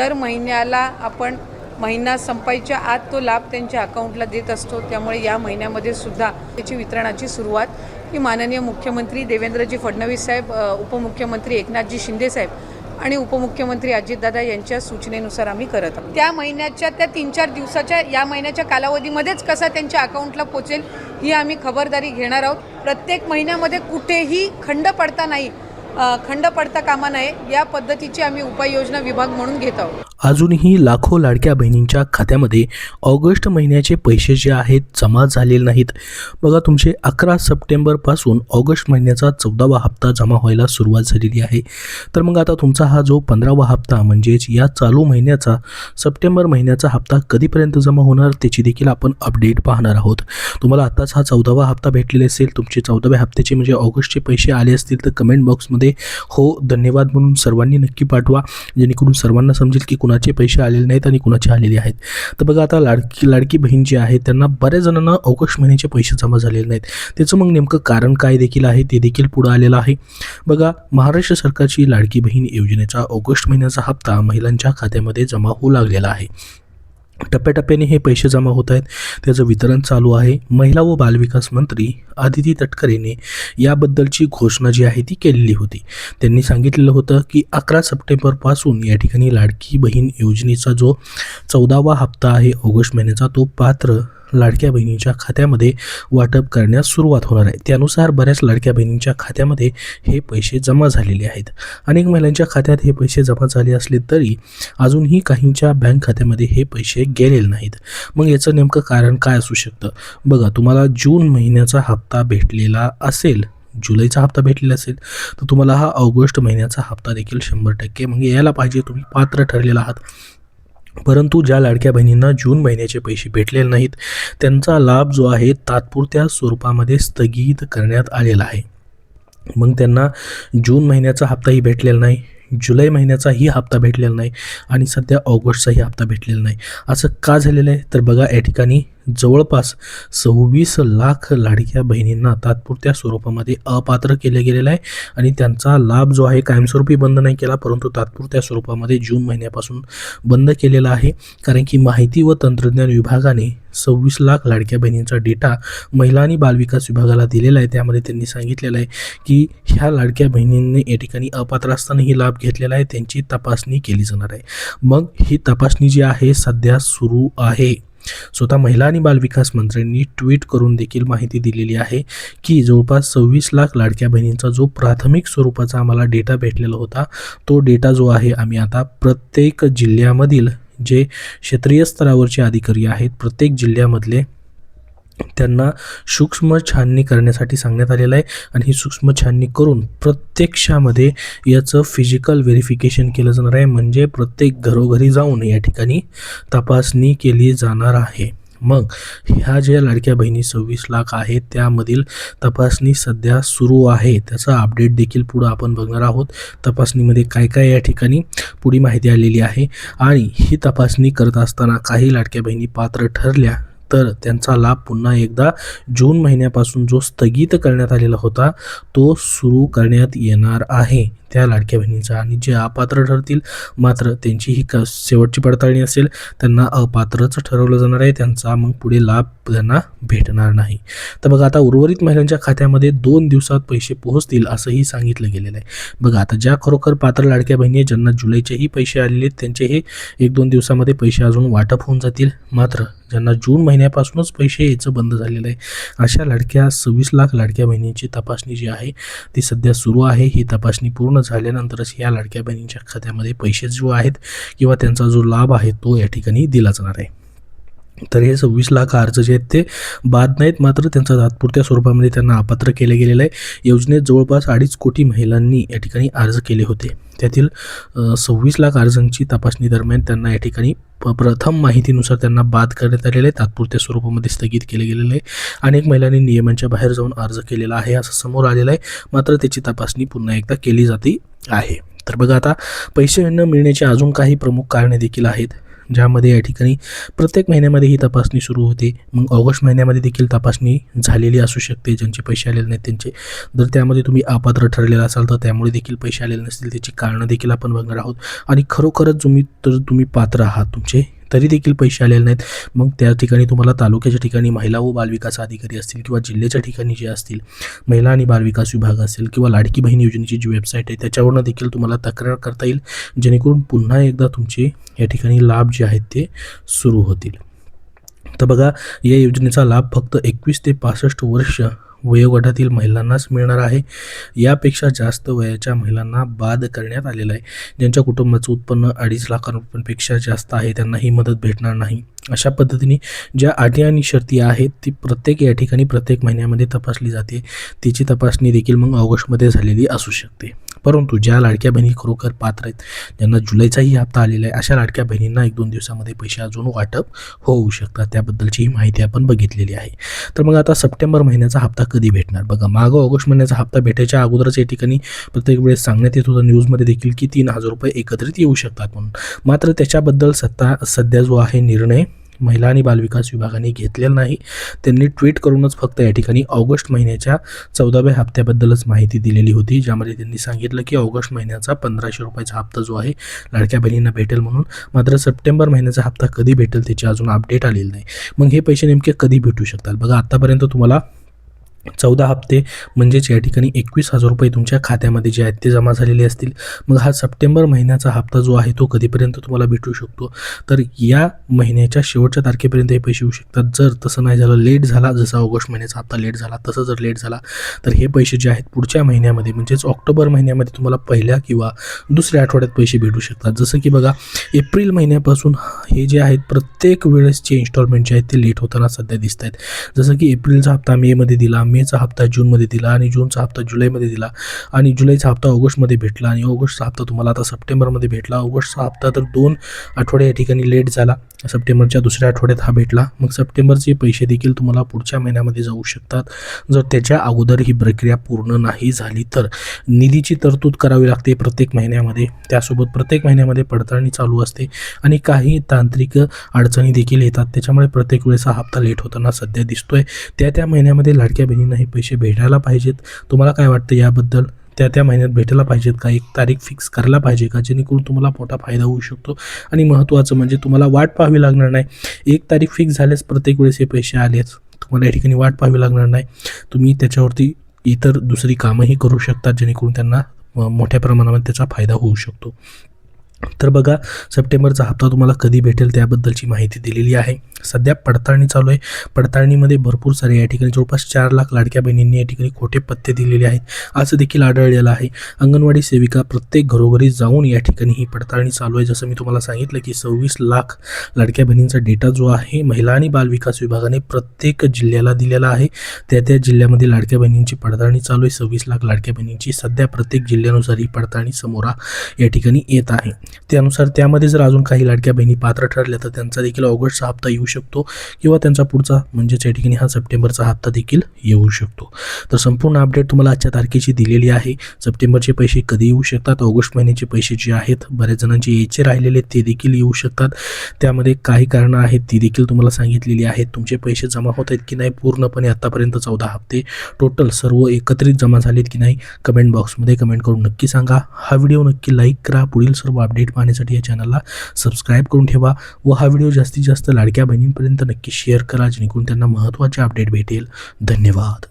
दर महिन्याला आपण महिना संपायच्या आत तो लाभ त्यांच्या अकाउंटला देत असतो. त्यामुळे या महिन्यामध्ये सुद्धा त्याची वितरणाची सुरुवात ही माननीय मुख्यमंत्री देवेंद्रजी फडणवीस साहेब उपमुख्यमंत्री एकनाथजी शिंदे साहेब आणि उपमुख्यमंत्री अजितदादा यांच्या सूचनेनुसार आम्ही करत आहोत. त्या महिन्याच्या त्या तीन चार दिवसाच्या या महिन्याच्या कालावधीमध्येच कसा त्यांच्या अकाउंटला पोचेल ही आम्ही खबरदारी घेणार आहोत. प्रत्येक महिन्यामध्ये कुठेही खंड पडता नाही. खंड पडता कामा नये या पद्धतीची आम्ही उपाययोजना विभाग म्हणून घेत आहोत. अजूनही लाखो लाडक्या बहिणींच्या खात्यामध्ये ऑगस्ट महिन्याचे पैसे जे आहेत जमा झालेले नाहीत. बघा तुमचे अकरा सप्टेंबरपासून ऑगस्ट महिन्याचा चौदावा हप्ता जमा व्हायला सुरुवात झालेली आहे. तर मग आता तुमचा हा जो पंधरावा हप्ता म्हणजेच या चालू महिन्याचा सप्टेंबर महिन्याचा हप्ता कधीपर्यंत जमा होणार त्याची देखील आपण अपडेट पाहणार आहोत. तुम्हाला आत्ताच हा चौदावा हप्ता भेटलेला असेल तुमचे चौदाव्या हप्त्याचे म्हणजे ऑगस्टचे पैसे आले असतील तर कमेंट बॉक्समध्ये हो धन्यवाद म्हणून सर्वांनी नक्की पाठवा. जेणेकरून सर्वांना समजेल की कुणाचे पैसे आलेले नाहीत आणि कुणाचे आलेले आहेत. तर बघा आता लाडकी लाडकी बहीण जी आहे त्यांना बऱ्याच जणांना ऑगस्ट महिन्याचे पैसे जमा झालेले नाहीत. त्याचं मग नेमकं कारण काय देखील आहे ते देखील पुढं आलेलं आहे. बघा महाराष्ट्र सरकारची लाडकी बहीण योजनेचा ऑगस्ट महिन्याचा हप्ता महिलांच्या खात्यामध्ये जमा होऊ लागलेला आहे. टप्प्याटप्प्याने हे पैसे जमा होत आहेत. त्याचं वितरण चालू आहे. महिला व बालविकास मंत्री आदिती तटकरेने याबद्दलची घोषणा जी आहे ती केलेली होती. त्यांनी सांगितलेलं होतं की अकरा सप्टेंबरपासून या ठिकाणी लाडकी बहीण योजनेचा जो चौदावा हप्ता आहे ऑगस्ट महिन्याचा तो पात्र लाडक्या बहिणींच्या खात्यामध्ये वाटप करण्यास सुरुवात होणार आहे. त्यानुसार बऱ्याच लाडक्या बहिणींच्या खात्यामध्ये हे पैसे जमा झालेले आहेत. अनेक महिलांच्या खात्यात हे पैसे जमा झाले असले तरी अजूनही काहींच्या बँक खात्यामध्ये हे पैसे गेलेले नाहीत. मग याचं नेमकं कारण काय असू शकतं? बघा तुम्हाला जून महिन्याचा हप्ता भेटलेला असेल जुलैचा हप्ता भेटलेला असेल तर तुम्हाला हा ऑगस्ट महिन्याचा हप्ता देखील शंभर टक्के मग यायला पाहिजे. तुम्ही पात्र ठरलेला आहात. परंतु ज्या लाडक्या बहिणींना जून महिन्याचे पैसे भेटलेले नाहीत त्यांचा लाभ जो आहे तात्पुरत्या स्वरूपामध्ये स्थगित करण्यात आलेला आहे. मग त्यांना जून महिन्याचा हप्ताही भेटलेला नाही जुलै महिन्याचाही हप्ता भेटलेला नाही आणि सध्या ऑगस्टचाही हप्ता भेटलेला नाही. असं का झालेलं आहे? तर बघा या ठिकाणी जवळपास सव्वीस लाख लाडक्या बहिणींना तात्पुरत्या स्वरूपामध्ये अपात्र केलं गेलेलं आहे आणि त्यांचा लाभ जो आहे कायमस्वरूपी बंद नाही केला परंतु तात्पुरत्या स्वरूपामध्ये जून महिन्यापासून बंद केलेला आहे. कारण की माहिती व तंत्रज्ञान विभागाने सव्वीस लाख लाडक्या बहिणींचा डेटा महिला आणि बालविकास विभागाला दिलेला आहे. त्यामध्ये त्यांनी सांगितलेलं आहे की ह्या लाडक्या बहिणींनी या ठिकाणी अपात्र असतानाही लाभ घेतलेला आहे. त्यांची तपासणी केली जाणार आहे. मग ही तपासणी जी आहे सध्या सुरू आहे. स्वतः महिला आणि बालविकास मंत्र्यांनी ट्विट करून देखील माहिती दिलेली आहे की जवळपास सव्वीस लाख लाडक्या बहिणींचा जो प्राथमिक स्वरूपाचा आम्हाला डेटा भेटलेला होता तो डेटा जो आहे आम्ही आता प्रत्येक जिल्ह्यामधील जे क्षेत्रीय स्तरावरचे अधिकारी आहेत प्रत्येक जिल्ह्यामधले त्यांना सूक्ष्म छाननी करण्यासाठी सांगण्यात आलेलं आहे. आणि ही सूक्ष्म छाननी करून प्रत्यक्षामध्ये याचं फिजिकल व्हेरिफिकेशन केलं जाणार आहे. म्हणजे प्रत्येक घरोघरी जाऊन या ठिकाणी तपासणी केली जाणार आहे. मग ह्या ज्या लाडक्या बहिणी सव्वीस लाख आहेत त्यामधील तपासणी सध्या सुरू आहे. त्याचा अपडेट देखील पुढं आपण बघणार आहोत. तपासणीमध्ये काय काय या ठिकाणी पुढी माहिती आलेली आहे. आणि ही तपासणी करत असताना काही लाडक्या बहिणी पात्र ठरल्या तर त्यांचा लाभ पुन्हा एकदा जून महिन्यापासून जो स्थगित करण्यात आलेला होता तो सुरू करण्यात येणार आहे. त्या लाडक्या बहिणींचा. आणि जे अपात्र ठरतील मात्र त्यांची ही क शेवटची पडताळणी असेल त्यांना अपात्रच ठरवलं जाणार आहे. त्यांचा मग पुढे लाभ त्यांना भेटणार नाही. तर बघा आता उर्वरित महिलांच्या खात्यामध्ये दोन दिवसात पैसे पोहोचतील असंही सांगितलं गेलेलं आहे. बघा आता ज्या खरोखर पात्र लाडक्या बहिणी आहेत, ज्यांना जुलैचेही पैसे आलेले आहेत त्यांचे हे एक दोन दिवसामध्ये पैसे अजून वाटप होऊन जातील. मात्र ज्यांना जून महिन्यापासूनच पैसे यायचं बंद झालेलं आहे अशा लाडक्या सव्वीस लाख लाडक्या बहिणींची तपासणी जी आहे ती सध्या सुरू आहे. ही तपासणी पूर्ण झाल्यानंतरच या लाडक्या बहिणींच्या खात्यामध्ये पैसे जो आहेत किंवा त्यांचा जो लाभ आहे तो या ठिकाणी दिला जाणार आहे. तर हे सव्वीस लाख अर्ज जे आहेत ते बाद नाहीत मात्र त्यांचा तात्पुरत्या स्वरूपामध्ये त्यांना अपात्र केलं गेलेलं आहे. योजनेत जवळपास अडीच कोटी महिलांनी या ठिकाणी अर्ज केले होते. त्यातील सव्वीस लाख अर्जांची तपासणी दरम्यान त्यांना या ठिकाणी प प्रथम माहितीनुसार त्यांना बाद करण्यात आलेले आहे. तात्पुरत्या स्वरूपामध्ये स्थगित केले गेलेले आहे. अनेक महिलांनी नियमांच्या बाहेर जाऊन अर्ज केलेला आहे असं समोर आलेलं आहे. मात्र त्याची तपासणी पुन्हा एकदा केली जाते आहे. तर बघा आता पैसे न मिळण्याची अजून काही प्रमुख कारणे देखील आहेत. ज्यामध्ये या ठिकाणी प्रत्येक महिन्यामध्ये ही तपासणी सुरू होते. मग ऑगस्ट महिन्यामध्ये देखील तपासणी झालेली असू शकते. ज्यांचे पैसे आलेले नाहीत त्यांचे. जर त्यामध्ये तुम्ही अपात्र ठरलेला असाल तर त्यामुळे देखील पैसे आलेले नसतील. त्याची कारणं देखील आपण बघणार आहोत. आणि खरोखरच तुम्ही तर तुम्ही पात्र आहात तुमचे तरी देखील पैसे आलेले नाहीत. मग त्या ठिकाणी तुम्हाला तालुक्याच्या ठिकाणी महिला व बालविकास अधिकारी असतील किंवा जिल्ह्याच्या ठिकाणी जे असतील महिला आणि बालविकास विभाग असेल किंवा लाडकी बहीण योजनेची जी वेबसाईट आहे त्याच्यावरनं देखील तुम्हाला तक्रार करता येईल. जेणेकरून पुन्हा एकदा तुमचे या ठिकाणी लाभ जे आहेत ते सुरू होतील. तर बघा या योजनेचा लाभ फक्त एकवीस ते पासष्ट वर्ष वयोगटातील महिलांनाच मिळणार आहे. यापेक्षा जास्त वयाच्या महिलांना बाद करण्यात आलेला आहे. ज्यांच्या कुटुंबाचं उत्पन्न अडीच लाख रुपयांपेक्षा जास्त आहे त्यांना ही मदत भेटणार नाही. अशा पद्धतीने ज्या अटी आणि शर्ती आहेत ती प्रत्येक या ठिकाणी प्रत्येक महिन्यामध्ये तपासली जाते. तिची तपासणी देखील मग ऑगस्टमध्ये झालेली असू शकते. परंतु ज्या लाडक्या बहिणी खरोखर पात्र आहेत ज्यांना जुलैचाही हप्ता आलेला आहे अशा लाडक्या बहिणींना एक दोन दिवसामध्ये पैसे अजून वाटप होऊ शकतात. त्याबद्दलची ही माहिती आपण बघितलेली आहे. तर मग आता सप्टेंबर महिन्याचा हप्ता कधी भेटणार? बघा मागं ऑगस्ट महिन्याचा हप्ता भेटायच्या अगोदरच या ठिकाणी प्रत्येक वेळेस सांगण्यात येत होतं न्यूजमध्ये देखील की तीन हजार रुपये एकत्रित येऊ शकतात म्हणून. मात्र त्याच्याबद्दल सत्ता सध्या जो आहे निर्णय महिला आणि बालविकास विभागाने घेतलेला नाही. त्यांनी ट्विट करूनच फक्त या ठिकाणी ऑगस्ट महिन्याच्या चौदाव्या हप्त्याबद्दलच माहिती दिलेली होती ज्यामध्ये त्यांनी सांगितलं की ऑगस्ट महिन्याचा पंधराशे रुपयाचा हप्ता जो आहे लाडक्या बहिणींना भेटेल म्हणून. मात्र सप्टेंबर महिन्याचा हप्ता कधी भेटेल त्याची अजून अपडेट आलेली नाही. मग हे पैसे नेमके कधी भेटू शकतात? बघा आत्तापर्यंत तुम्हाला चौदा हप्ते म्हणजेच या ठिकाणी एकवीस हजार रुपये तुमच्या खात्यामध्ये जे आहेत ते जमा झालेले असतील. मग हा सप्टेंबर महिन्याचा हप्ता जो आहे तो कधीपर्यंत तुम्हाला भेटू शकतो? तर या महिन्याच्या शेवटच्या तारखेपर्यंत हे पैसे येऊ शकतात. जर तसं नाही झालं लेट झाला जसा ऑगस्ट महिन्याचा हप्ता लेट झाला तसं जर लेट झाला तर हे पैसे जे आहेत पुढच्या महिन्यामध्ये म्हणजेच ऑक्टोबर महिन्यामध्ये तुम्हाला पहिल्या किंवा दुसऱ्या आठवड्यात पैसे भेटू शकतात. जसं की बघा एप्रिल महिन्यापासून हे जे आहेत प्रत्येक वेळेसचे इन्स्टॉलमेंट जे आहेत ते लेट होताना सध्या दिसत आहेत जसं की एप्रिलचा हप्ता मेमध्ये दिला मेचा हप्ता जूनमध्ये दिला आणि जूनचा हप्ता जुलैमध्ये दिला आणि जुलैचा हप्ता ऑगस्टमध्ये भेटला आणि ऑगस्टचा हप्ता तुम्हाला आता सप्टेंबरमध्ये भेटला. ऑगस्टचा हप्ता तर दोन आठवडे या ठिकाणी लेट झाला. सप्टेंबरच्या दुसऱ्या आठवड्यात हा भेटला. मग सप्टेंबरचे पैसे देखील तुम्हाला पुढच्या महिन्यामध्ये जाऊ शकतात. जर त्याच्या अगोदर ही प्रक्रिया पूर्ण नाही झाली तर निधीची तरतूद करावी लागते प्रत्येक महिन्यामध्ये. त्यासोबत प्रत्येक महिन्यामध्ये पडताळणी चालू असते आणि काही तांत्रिक अडचणी देखील येतात. त्याच्यामुळे प्रत्येक वेळेस हा हप्ता लेट होताना सध्या दिसतोय. त्या त्या महिन्यामध्ये लाडक्या बहिणींना हे पैसे भेटायला पाहिजेत. तुम्हाला काय वाटतं याबद्दल? त्या त्या महिन्यात भेटायला पाहिजेत का? एक तारीख फिक्स करायला पाहिजे का? जेणेकरून तुम्हाला मोठा फायदा होऊ शकतो. आणि महत्त्वाचं म्हणजे तुम्हाला वाट पाहावी लागणार नाही. एक तारीख फिक्स झाल्यास प्रत्येक वेळेस हे पैसे आलेच. तुम्हाला या ठिकाणी वाट पाहावी लागणार नाही. तुम्ही त्याच्यावरती इतर दुसरी कामंही करू शकता जेणेकरून त्यांना मोठ्या प्रमाणामध्ये त्याचा फायदा होऊ शकतो. तर बघा सप्टेंबरचा हप्ता तुम्हाला कधी भेटेल त्याबद्दलची माहिती दिलेली आहे. सध्या पडताळणी चालू आहे. पडताळणीमध्ये भरपूर सारे या ठिकाणी जवळपास चार लाख लाडक्या बहिणींनी या ठिकाणी खोटे पत्ते दिलेले आहेत. असं देखील आढळलेलं आहे. अंगणवाडी सेविका प्रत्येक घरोघरी जाऊन या ठिकाणी ही पडताळणी चालू आहे. जसं मी तुम्हाला सांगितलं की सव्वीस लाख लाडक्या बहिणींचा डेटा जो आहे महिला आणि बालविकास विभागाने प्रत्येक जिल्ह्याला दिलेला आहे. त्या त्या जिल्ह्यामध्ये लाडक्या बहिणींची पडताळणी चालू आहे. सव्वीस लाख लाडक्या बहिणींची सध्या प्रत्येक जिल्ह्यानुसार ही पडताळणी समोरा या ठिकाणी येत आहे. त्यानुसार त्यामध्ये जर अजून काही लाडक्या बहिणी पात्र ठरल्या तर त्यांचा देखील ऑगस्टचा हप्ता येऊ शकतो किंवा त्यांचा पुढचा म्हणजेच या ठिकाणी हा सप्टेंबरचा हप्ता देखील येऊ शकतो. तर संपूर्ण अपडेट तुम्हाला आजच्या तारखेची दिलेली आहे. सप्टेंबरचे पैसे कधी येऊ शकतात? ऑगस्ट महिन्याचे पैसे जे आहेत बऱ्याच जणांचे यायचे राहिलेले ते देखील येऊ शकतात. त्यामध्ये काही कारणं आहेत ती देखील तुम्हाला सांगितलेली आहेत. तुमचे पैसे जमा होत आहेत की नाही पूर्णपणे आत्तापर्यंत चौदा हप्ते टोटल सर्व एकत्रित जमा झालेत की नाही कमेंट बॉक्समध्ये कमेंट करून नक्की सांगा. हा व्हिडिओ नक्की लाईक करा. पुढील सर्व अपडेट अपडेट पाहण्यासाठी या चॅनलला सबस्क्राईब करून ठेवा व हा व्हिडिओ जास्तीत जास्त लाडक्या बहिणींपर्यंत नक्की शेअर करा जेणेकरून त्यांना महत्त्वाचे अपडेट भेटेल. धन्यवाद.